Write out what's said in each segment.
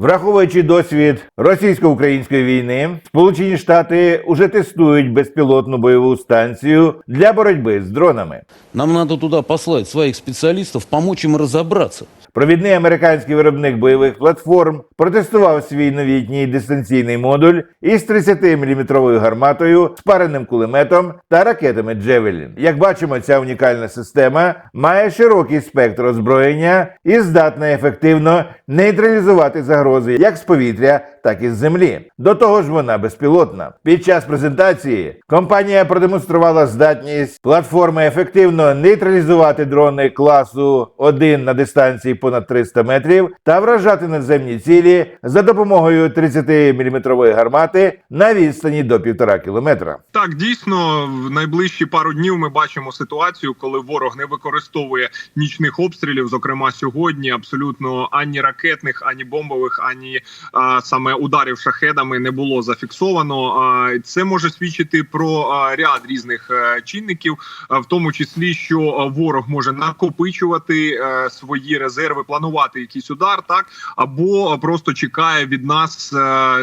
Враховуючи досвід російсько-української війни, Сполучені Штати уже тестують безпілотну бойову станцію для боротьби з дронами. Нам надо туда послать своих специалистов, помочь им разобраться. Провідний американський виробник бойових платформ протестував свій новітній дистанційний модуль із 30-мм гарматою, спареним кулеметом та ракетами Джевелін. Як бачимо, ця унікальна система має широкий спектр озброєння і здатна ефективно нейтралізувати загрози як з повітря, так і з землі. До того ж, вона безпілотна. Під час презентації компанія продемонструвала здатність платформи ефективно нейтралізувати дрони класу 1 на дистанції понад 300 метрів та вражати надземні цілі за допомогою 30-мм гармати на відстані до 1,5 кілометра. Так, дійсно, в найближчі пару днів ми бачимо ситуацію, коли ворог не використовує нічних обстрілів. Зокрема, сьогодні абсолютно ані ракетних, ані бомбових, ані а, саме ударів шахедами не було зафіксовано. Це може свідчити про ряд різних е, чинників, в тому числі, що ворог може накопичувати е, свої резерви, планувати якийсь удар, так або просто чекає від нас е,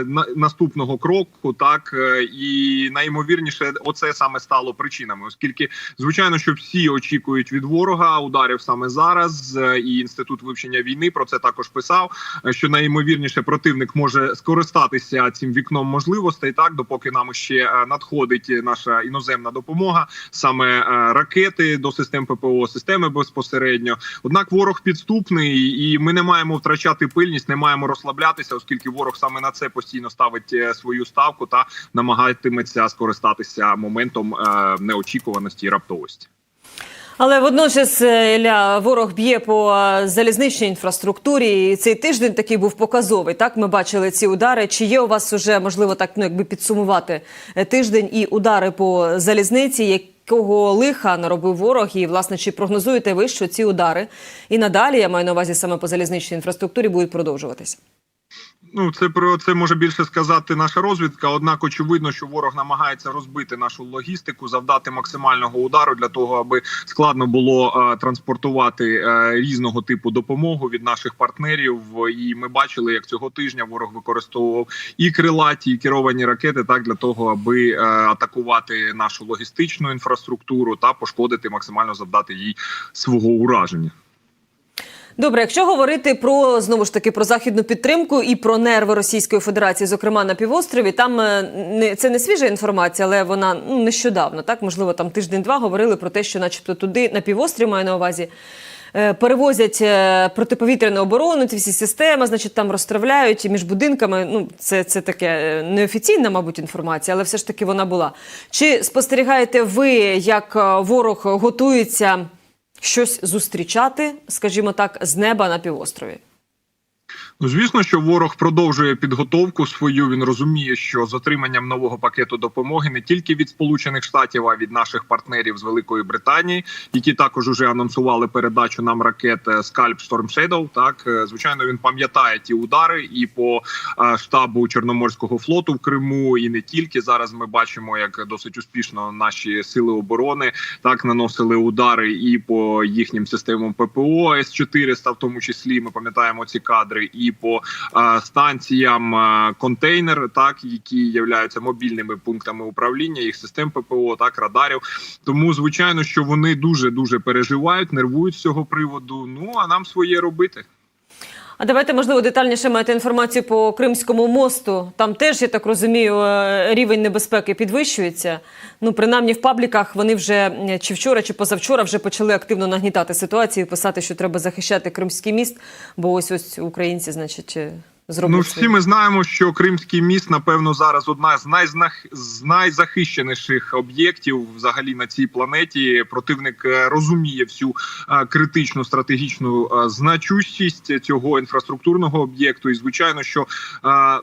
на- наступного кроку, так і найімовірніше, оце саме стало причинами, оскільки звичайно, що всі очікують від ворога ударів саме зараз. І інститут вивчення війни про це також писав. Що найімовірніше противник може скористатися цим вікном можливостей, так допоки нам ще е, надходить наша іноземна допомога, саме е, ракети до систем ППО, системи безпосередньо. Однак ворог підступний, і ми не маємо втрачати пильність, не маємо розслаблятися, оскільки ворог саме на це постійно ставить е, свою ставку та намагатиметься скористатися моментом неочікуваності і раптовості. Але водночас е, Ілля, ворог б'є по е, залізничній інфраструктурі. І цей тиждень такий був показовий. Так, ми бачили ці удари. Чи є у вас уже можливо так, ну якби підсумувати е, тиждень і удари по залізниці? Якого лиха наробив ворог, і власне чи прогнозуєте ви, що ці удари і надалі я маю на увазі саме по залізничній інфраструктурі будуть продовжуватися? Ну, це про це може більше сказати наша розвідка. Однак, очевидно, що ворог намагається розбити нашу логістику, завдати максимального удару для того, аби складно було е, транспортувати е, різного типу допомогу від наших партнерів. І ми бачили, як цього тижня ворог використовував і крилаті, і керовані ракети, так для того, аби е, атакувати нашу логістичну інфраструктуру та пошкодити максимально завдати їй свого ураження. Добре, якщо говорити про знову ж таки про західну підтримку і про нерви Російської Федерації, зокрема на півострові, там е, не це не свіжа інформація, але вона ну, нещодавно, так можливо, там тиждень-два говорили про те, що, начебто, туди на півострів маю на увазі. е, Перевозять е, протиповітряну оборону, ці всі системи, значить, там розтравляють між будинками. Ну, це, це таке неофіційна, мабуть, інформація, але все ж таки вона була. Чи спостерігаєте ви, як ворог готується щось зустрічати, скажімо так, з неба на півострові? Ну, звісно, що ворог продовжує підготовку свою. Він розуміє, що з отриманням нового пакету допомоги не тільки від Сполучених Штатів, а від наших партнерів з Великої Британії, які також уже анонсували передачу нам ракет е, Storm Shadow. Так е, звичайно, він пам'ятає ті удари і по е, штабу Чорноморського флоту в Криму, і не тільки зараз. Ми бачимо, як досить успішно наші сили оборони так наносили удари і по їхнім системам ППО С 400 в тому числі ми пам'ятаємо ці кадри, і по е, станціям е, контейнер, так які являються мобільними пунктами управління їх систем ППО, так радарів. Тому звичайно, що вони дуже дуже переживають, нервують з цього приводу. Ну а нам своє робити. А давайте, можливо, детальніше маєте інформацію по Кримському мосту. Там теж, я так розумію, е, рівень небезпеки підвищується. Ну, принаймні в пабліках вони вже е, чи вчора, чи позавчора вже почали активно нагнітати ситуацію, писати, що треба захищати Кримський міст, бо ось ось українці, значить, е. Ну, всі ми знаємо, що Кримський міст, напевно, зараз одна з найзнах... з найзахищеніших об'єктів взагалі на цій планеті. Противник е, розуміє всю е, критичну стратегічну е, значущість цього інфраструктурного об'єкту. І звичайно, що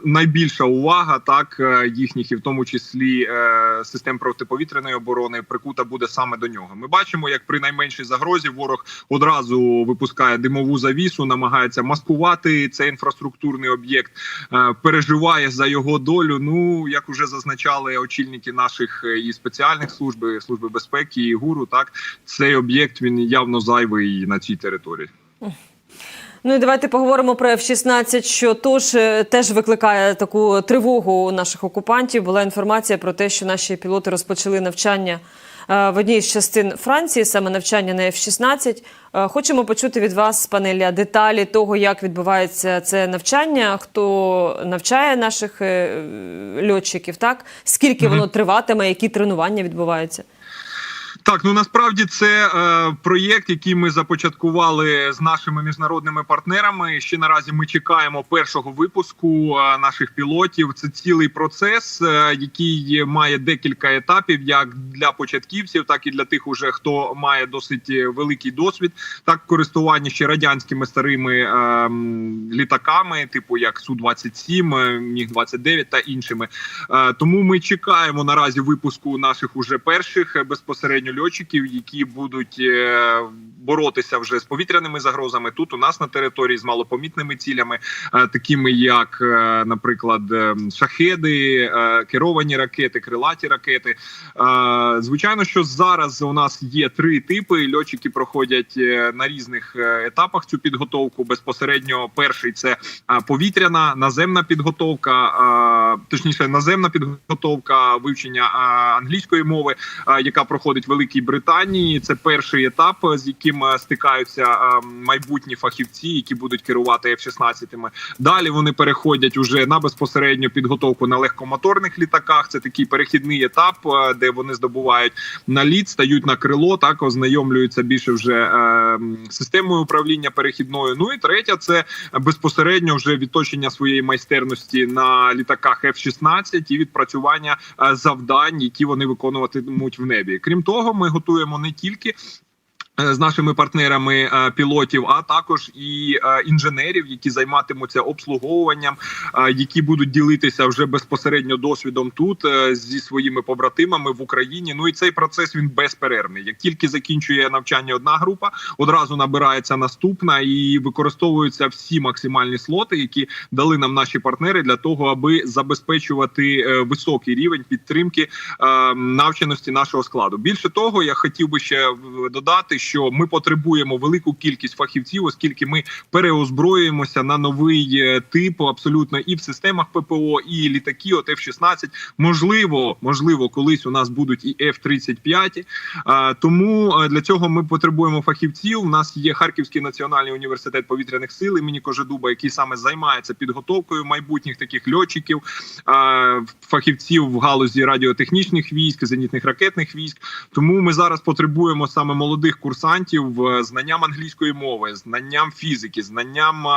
найбільша увага так їхніх, і в тому числі систем протиповітряної оборони, прикута буде саме до нього. Ми бачимо, як при найменшій загрозі ворог одразу випускає димову завісу, намагається маскувати цей інфраструктурний об'єкт, е, переживає за його долю. Ну як вже зазначали очільники наших е, і спеціальних служб, служби безпеки і гуру, так цей об'єкт він явно зайвий на цій території. Ну і давайте поговоримо про F-16, що тож е, теж викликає таку тривогу у наших окупантів. Була інформація про те, що наші пілоти розпочали навчання в одній з частин Франції, саме навчання на F-16. Е, Хочемо почути від вас, пане Ілля, деталі того, як відбувається це навчання, хто навчає наших е, льотчиків, так скільки воно триватиме, які тренування відбуваються. Так, ну насправді це е, проєкт, який ми започаткували з нашими міжнародними партнерами. Ще наразі ми чекаємо першого випуску е, наших пілотів. Це цілий процес, е, який має декілька етапів, як для початківців, так і для тих, уже хто має досить е, великий досвід, так користування ще радянськими старими е, літаками, типу як су 27 міг 29 та іншими. Е, Тому ми чекаємо наразі випуску наших уже перших е, безпосередньо льотчиків, які будуть е, боротися вже з повітряними загрозами тут у нас на території з малопомітними цілями, е, такими як, е, наприклад, е, шахеди, керовані ракети, крилаті ракети. Звичайно, що зараз у нас є три типи. Льотчики проходять на різних етапах цю підготовку. Безпосередньо перший це повітряна наземна підготовка, точніше, наземна підготовка вивчення англійської мови, яка проходить в Великій Британії. Це перший етап, з яким е, стикаються е, майбутні фахівці, які будуть керувати F-16. Далі вони переходять уже на безпосередню підготовку на легкомоторних літаках. Це такий перехідний етап, е, де вони здобувають наліт, стають на крило, так ознайомлюються більше вже системою управління перехідною. Ну і третя це безпосередньо вже відточення своєї майстерності на літаках F-16 і відпрацювання завдань, які вони виконуватимуть в небі. Крім того, ми готуємо не тільки. Е, З нашими партнерами е, пілотів, а також і е, інженерів, які займатимуться обслуговуванням, які будуть ділитися вже безпосередньо досвідом тут зі своїми побратимами в Україні. Ну і цей процес він безперервний. Як тільки закінчує навчання одна група, одразу набирається наступна і використовуються всі максимальні слоти, які дали нам наші партнери для того, аби забезпечувати високий рівень підтримки е, навченості нашого складу. Більше того, я хотів би ще додати, що ми потребуємо велику кількість фахівців, оскільки ми переозброюємося на новий е, тип абсолютно і в системах ППО, і літаки от F-16. Можливо, можливо, колись у нас будуть і F-35. Е, Тому е, для цього ми потребуємо фахівців. У нас є Харківський національний університет повітряних сил імені Кожедуба, який саме займається підготовкою майбутніх таких льотчиків, фахівців в галузі радіотехнічних військ, зенітних ракетних військ. Тому ми зараз потребуємо саме молодих курсантів е, знанням англійської мови, знанням фізики, знанням е,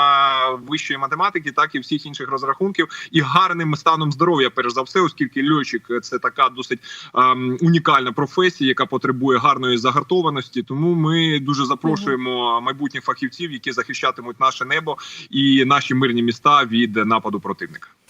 вищої математики, так і всіх інших розрахунків, і гарним станом здоров'я, перш за все, оскільки льотчик е, це така досить ем, унікальна професія, яка потребує гарної загартованості. Тому ми дуже запрошуємо майбутніх фахівців, які захищатимуть наше небо і наші мирні міста від нападу противника.